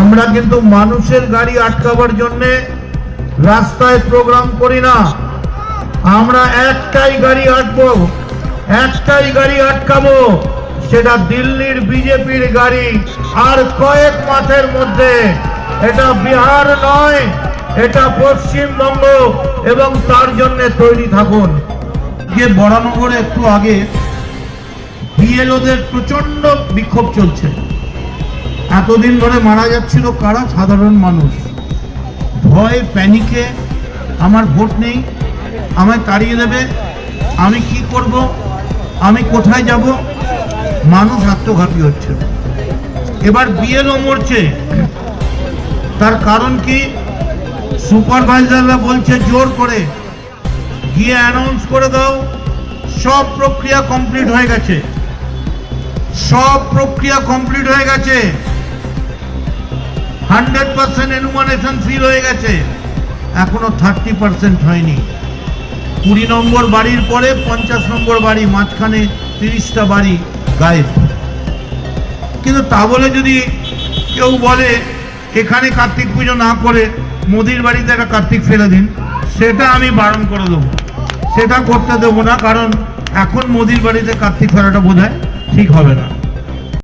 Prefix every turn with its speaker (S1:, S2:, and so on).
S1: আমরা কিন্তু মানুষের গাড়ি আটকাবার জন্যে রাস্তায় প্রোগ্রাম করি না। আমরা একটাই গাড়ি আটবো, একটাই গাড়ি আটকাবো, সেটা দিল্লির বিজেপির গাড়ি আর কয়েক মাসের মধ্যে। এটা বিহার নয়, এটা পশ্চিমবঙ্গ এবং তার জন্য তৈরি থাকুন। যে বরানগরে একটু আগে বিএলওদের প্রচণ্ড বিক্ষোভ চলছে। এতদিন ধরে মারা যাচ্ছিল কারা? সাধারণ মানুষ। ভয় প্যানিকে আমার ভোট নেই, আমায় তাড়িয়ে দেবে, আমি কি করব, আমি কোথায় যাব? মানুষ আত্মঘাতী হচ্ছে। এবার বিএলও মরছে। তার কারণ কি? সুপারভাইজাররা বলছে, জোর করে গিয়ে অ্যানাউন্স করে দাও, সব প্রক্রিয়া কমপ্লিট হয়ে গেছে। সব প্রক্রিয়া কমপ্লিট হয়ে গেছে। হান্ড্রেড পার্সেন্ট এনুমানেশন ফিল হয়ে গেছে। এখনও থার্টি পার্সেন্ট হয়নি। কুড়ি নম্বর বাড়ির পরে পঞ্চাশ নম্বর বাড়ি, মাঝখানে তিরিশটা বাড়ি গায়েব। কিন্তু তা বলে যদি কেউ বলে, এখানে কার্তিক পুজো না করে মোদির বাড়িতে একটা কার্তিক ফেলে দিন, সেটা আমি বারণ করে দেবো। সেটা করতে দেবো না, কারণ এখন মোদির বাড়িতে কার্তিক ফেলাটা বোধ ঠিক হবে না।